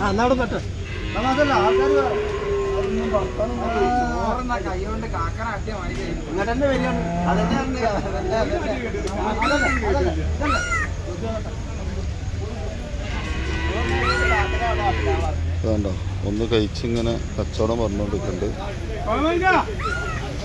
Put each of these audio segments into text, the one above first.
പറ്റേ. അതല്ല ആൾക്കാർ കൈകൊണ്ട് കാക്കറ അട്ടിയ മണി ഇങ്ങോട്ട് തന്നെ വരികയാണ് അതന്നെ വേണ്ട ഒന്ന് കഴിച്ചിങ്ങനെ കച്ചവടം പറഞ്ഞുകൊണ്ടിരിക്കുന്നുണ്ട്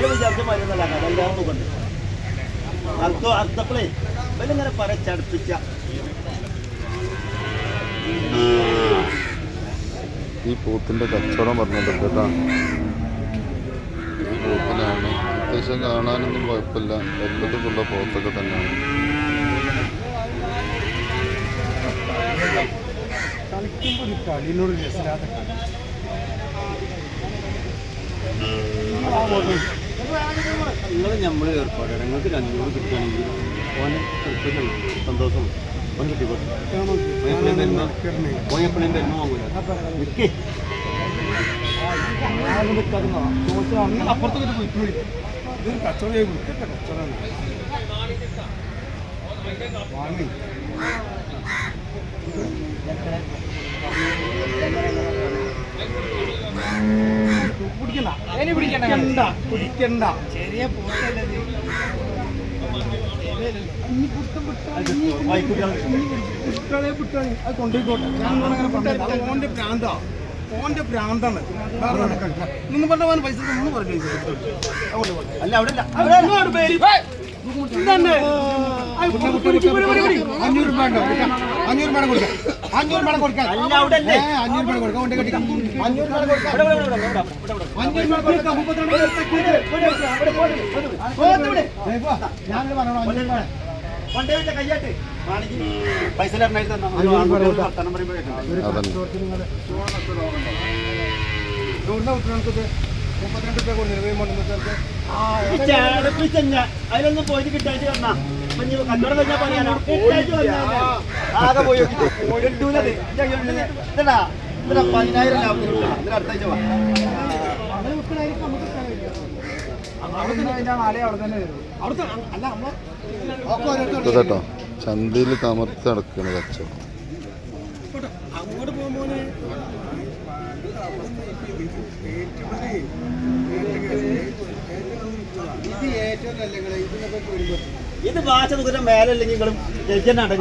നിങ്ങൾ മരുന്നല്ല അർത്ഥം അർത്ഥപ്പളേ ഈ പൂത്തിന്റെ കച്ചവടം പറഞ്ഞിട്ടുണ്ട് കേട്ടോ ഈ പൂത്തിനാണ് അത്യാവശ്യം കാണാനൊന്നും കുഴപ്പമില്ല. എല്ലാത്തുള്ള പോത്തൊക്കെ തന്നെയാണ്. കളിക്കുമ്പോൾ ഒരു കളിനോട് കളി. നിങ്ങൾ നമ്മൾ ഏർപ്പാട് നിങ്ങൾക്ക് ഒരു അഞ്ഞൂറ് കിട്ടുകയാണെങ്കിൽ ഓന് തൃപ്തിയുള്ളൂ. സന്തോഷം. ഓൻ കിട്ടിക്കോട്ടെ ഓൻ എപ്പോഴും തരുന്ന ഓൻ എപ്പോഴും തരുന്ന വാങ്ങൂല. നിൽക്കേ അപ്പുറത്തൊക്കെ പോയി ഇതൊരു കച്ചവടം വൃത്തിയൊക്കെ കച്ചവടമാണ്. വാങ്ങി. പിടിക്കണ്ട ഇനി പിടിക്കണ്ട പിടിക്കണ്ട ചെറിയ പോത്തല്ലേ കുട്ടികളെ കുട്ടികളെ അത് കൊണ്ടുപോയിക്കോട്ടെ. ഞാൻ അങ്ങനെ പറഞ്ഞില്ല അത് ഓന്റെ ഭ്രാന്താ. ഓന്റെ ഭ്രാന്താണ്. നിന്ന് പറഞ്ഞ പൈസ ഒന്നും പറഞ്ഞു അല്ല അവിടെ അഞ്ഞൂറ് രൂപ അഞ്ഞൂറ് രൂപ കൊടുക്കാം അഞ്ഞൂറ് രൂപ കൊടുക്കാം അഞ്ഞൂറ് രൂപ കൊടുക്കാം കൊണ്ട് കെട്ടിക്കാം അഞ്ഞൂറ് രൂപ കൊടുക്കാം. അഞ്ഞൂറ് രൂപ കൊടുക്കാം ഞാനത് പറഞ്ഞോ അഞ്ഞൂറ് രൂപ കൊണ്ടേ വിട്ട കയ്യാട്ട് വേണമെങ്കിൽ പൈസ വർത്തമാനം പറയുമ്പോൾ കേൾക്കണ്ടേ? അതന്നെ മുപ്പത്തിരണ്ട് രൂപ കൊടുത്തു അതിലൊന്നും പോയിട്ട് വന്നാ. കഴിഞ്ഞാൽ പറയാനോ. ആകെ പോയി. പതിനായിരം. ഇതിന് വാ. കേട്ടോ. ചന്തയിൽ കമർത്ത് നടക്കണ കച്ചവടം. അങ്ങോട്ട് പോകുമ്പോൾ ഇത് വാച്ച ദൂരം മേലല്ലെങ്കിൽ നിങ്ങളും ജയിച്ചെന്നാണ്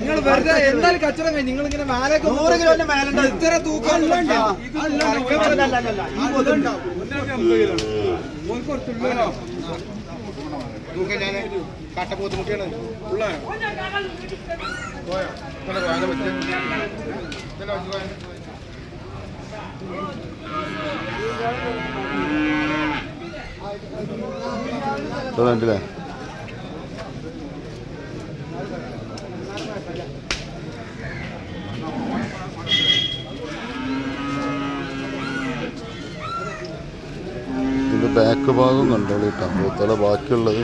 നിങ്ങൾ വെറുതെ എന്തായാലും കച്ചവടം നിങ്ങൾ ഇങ്ങനെ മേലെ നൂറ് കിലോന്റെ മേലുണ്ട് ഇത്ര തൂക്കം. കാട്ടപ്പോത്ത് മുട്ടിയാണ് ഉള്ള. ഇത് ഇതിന്റെ ബാക്ക് ഭാഗം കണ്ടോളിട്ടാ തല ബാക്കിയുള്ളത്.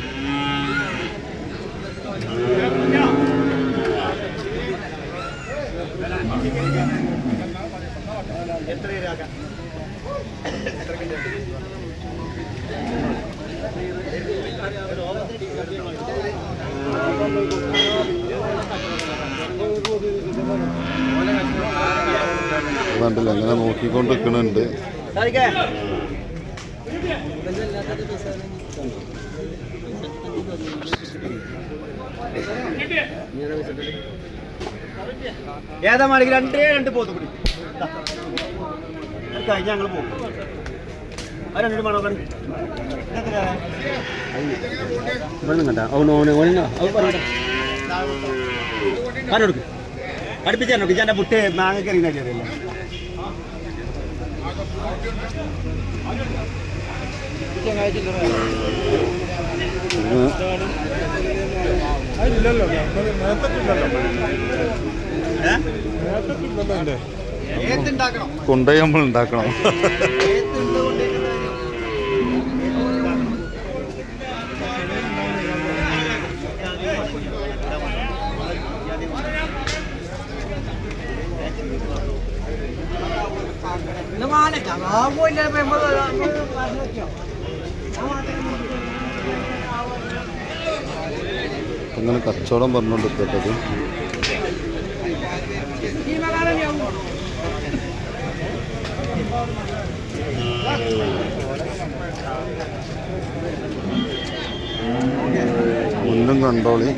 കണ്ടില്ല അങ്ങനെ നോക്കിക്കൊണ്ട് നിൽക്കണുണ്ട് ഏതാ മാളിക? രണ്ടേ രണ്ട് പോത്ത് കൂടി. കഴിഞ്ഞ ഞങ്ങൾ പോകും. ആ രണ്ടു മണോ കണി കേട്ടാ അവന് നോക്കി ഞാൻ പുട്ട് മാങ്ങ എറിയുന്ന അറിയില്ല. ഇത് അതില്ലല്ലോ കൊണ്ടുപോയി നമ്മൾ ഉണ്ടാക്കണം. അങ്ങനെ കച്ചവടം പറഞ്ഞുകൊണ്ടിരിക്കട്ടത് മുന്നും കണ്ടോളി.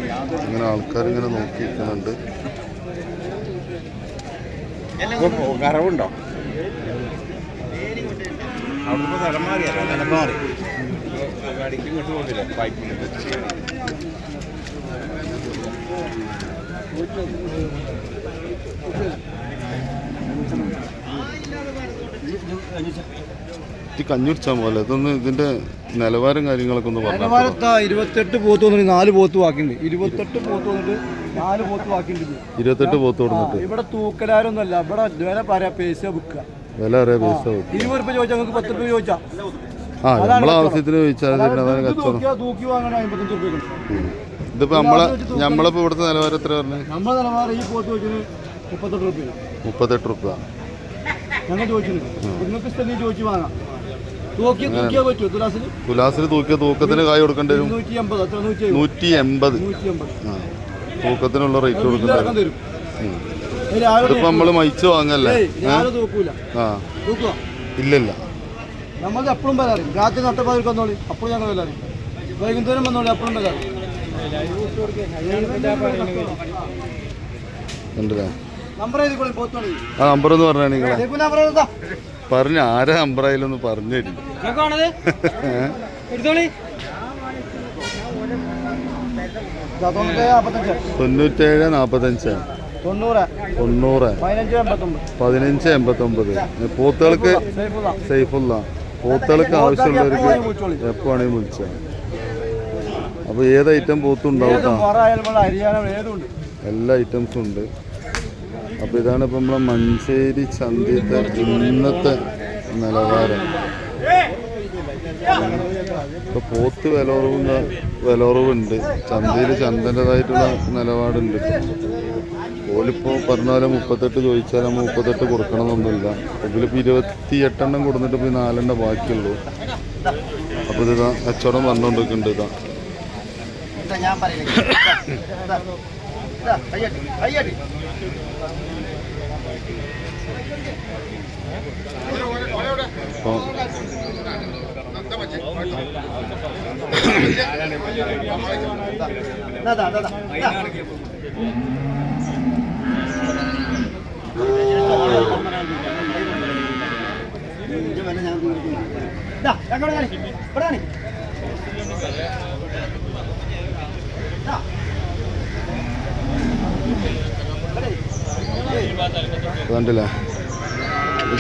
ഇങ്ങനെ ആൾക്കാർ ഇങ്ങനെ നോക്കിയിരിക്കുന്നുണ്ട്. കറവുണ്ടോ? അവിടുന്ന് സ്ഥലം മാറിയല്ലോ സ്ഥലം മാറി. ഗാഡിക്ക് ഇങ്ങോട്ട് പോകുന്നില്ല പൈപ്പിന് ഈ കഞ്ഞുടിച്ചാൽ പോലെ ഇതൊന്ന് ഇതിന്റെ നിലവാരം കാര്യങ്ങളൊക്കെ ഒന്ന് പറഞ്ഞു നിലവാരത്താ ഇരുപത്തെട്ട് പോത്ത് വന്നിട്ട് നാല് പോത്ത് ബാക്കിയുണ്ട്. ഇരുപത്തെട്ട് പോത്ത് വന്നിട്ട് നാല് പോത്ത് ബാക്കിയുണ്ട്. ഇരുപത്തെട്ട് പോത്ത് കൊടുത്തിട്ട്. ഇവിടെ തൂക്കലാരൊന്നുമല്ല. ഇവിടെ വില പറയാ പൈസ വിൽക്കുക. വില അറിയാ പൈസ. ഇരുപത് രൂപ ചോദിച്ചാൽ നിങ്ങൾക്ക് പത്ത് രൂപ ചോദിച്ചാ. ആ നമ്മളെ ആവശ്യത്തിന് ചോദിച്ചാൽ തൂക്കി വാങ്ങണ അമ്പത്തഞ്ച് രൂപ ഉം. ഇതിപ്പോ നമ്മളെ നമ്മളിപ്പോ ഇവിടുത്തെ നിലവാരം എത്ര പറഞ്ഞത് നമ്മുടെ നിലവാരം ഈ പോത്ത് ചോദിച്ചത് മുപ്പത്തെട്ട് രൂപ മുപ്പത്തെട്ട് രൂപ ഞങ്ങൾ ചോദിച്ചിട്ടുണ്ട്. നിങ്ങൾക്ക് സ്ഥലം ചോദിച്ചു വാങ്ങാം. തുലാസിന് തൂക്കിയ തൂക്കത്തിന് കായ് കൊടുക്കേണ്ടി വരും. നൂറ്റി എൺപത്. തൂക്കത്തിനുള്ള റേറ്റ് കൊടുക്കുന്നത് ഇതിപ്പോ നമ്മൾ മയിച്ച് വാങ്ങല്ലേ? ആ. ഇല്ലില്ല. നമ്മൾ എപ്പോഴും വരാറി രാത്രി നട്ടപ്പാതിൽ വന്നോളി. അപ്പോഴും ഞങ്ങൾ വരാറി വൈകുന്നേരം വന്നോളി അപ്പോഴും വരാറി ആ നമ്പർ എന്ന് പറഞ്ഞാൽ നിങ്ങളെ? പറഞ്ഞ ആരാ നമ്പർ ആയാലൊന്ന് പറഞ്ഞു തരും. തൊണ്ണൂറ്റേഴ് നാൽപ്പത്തഞ്ച് തൊണ്ണൂറ്. പതിനഞ്ച് എൺപത്തൊമ്പത്. പോത്തുകൾക്ക് സൈഫുള്ള. പോത്തുകൾക്ക് ആവശ്യമുള്ളവർക്ക് എപ്പോ വേണമെങ്കിൽ വിളിച്ചാൽ അപ്പോൾ ഏത് ഐറ്റം പോത്തും ഉണ്ടാവും ട്ടോ. മുറ ആയാലും ഏതും ഉണ്ട് എല്ലാ ഐറ്റംസും ഉണ്ട്. അപ്പോൾ ഇതാണ് ഇപ്പം നമ്മളെ മഞ്ചേരി ചന്തത്തെ ഇന്നത്തെ നിലവാരം. ഇപ്പോൾ പോത്ത് വിലകുറവും വിലകുറവുണ്ട്. ചന്തയിൽ ചന്തന്റെതായിട്ടുള്ള നിലപാടുണ്ട്. ഓലിപ്പോൾ പറഞ്ഞ പോലെ മുപ്പത്തെട്ട് ചോദിച്ചാൽ നമ്മൾ മുപ്പത്തെട്ട് കൊടുക്കണമെന്നൊന്നുമില്ല. ഇതിലിപ്പോൾ ഇരുപത്തി എട്ടെണ്ണം കൊടുത്തിട്ട് ഇപ്പോൾ ഈ നാലെണ്ണം ബാക്കിയുള്ളൂ. അപ്പോൾ ഇതാ കച്ചവടം പറഞ്ഞുകൊണ്ടിരിക്കുന്നുണ്ട് ഇതാ. ഞാൻ പറയുന്നത് കയ്യട്ടി കയ്യട്ടി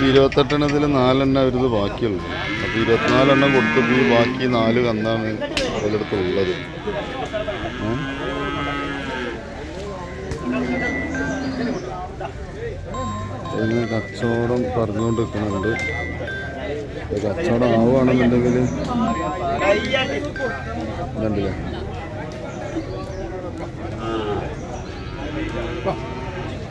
അപ്പോൾ ദാ ഇതിൽ ദാ ഒരു ഇത് നാലെണ്ണം ബാക്കിയുള്ളൂ. അപ്പോൾ ഇരുപത്തിനാലെണ്ണം കൊടുത്തപ്പോൾ ഈ ബാക്കി നാല് കന്നാണ് അതിലടുത്ത് ഉള്ളത്. കച്ചവടം പറഞ്ഞുകൊണ്ടിരിക്കുന്നുണ്ട്. നിൽക്കുന്നുണ്ട് കച്ചവടം ആവുകയാണെന്നുണ്ടെങ്കിൽ കണ്ടില്ലേ ഇവിടെ കളി ഇവിടെ ഞാൻ വില ഞാൻ പറഞ്ഞു ദാ ഇങ്ങനെ ഇതൊക്കെ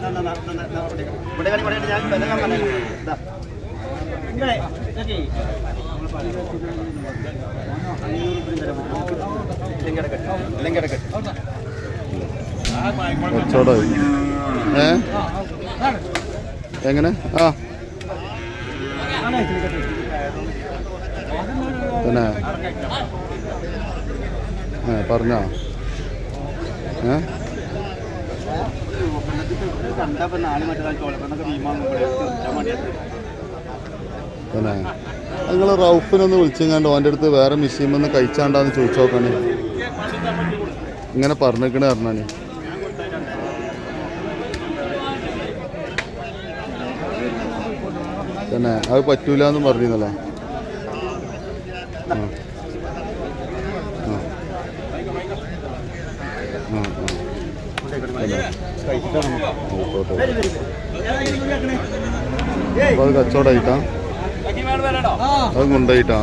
എങ്ങനെ? ആ. പിന്നെ ഏ പറഞ്ഞോ. ഏ? പിന്നെ നിങ്ങൾ റൗഫിനൊന്ന് വിളിച്ചെങ്ങാണ്ട് ഓന്റെ അടുത്ത് വേറെ മെഷീൻ ഒന്ന് കഴിച്ചാണ്ടാന്ന് ചോദിച്ചു നോക്കാണ് ഇങ്ങനെ പറഞ്ഞേക്കണേ പറഞ്ഞാണ് തന്നെ അത് പറ്റൂല എന്ന് പറഞ്ഞിരുന്നല്ലോ. ആ. ആ. ആ ആ തന്നെ ആയിക്കോട്ടെ അപ്പൊ അത് കച്ചവടമായിട്ടാ? അത് കൊണ്ടുപോയിട്ടാ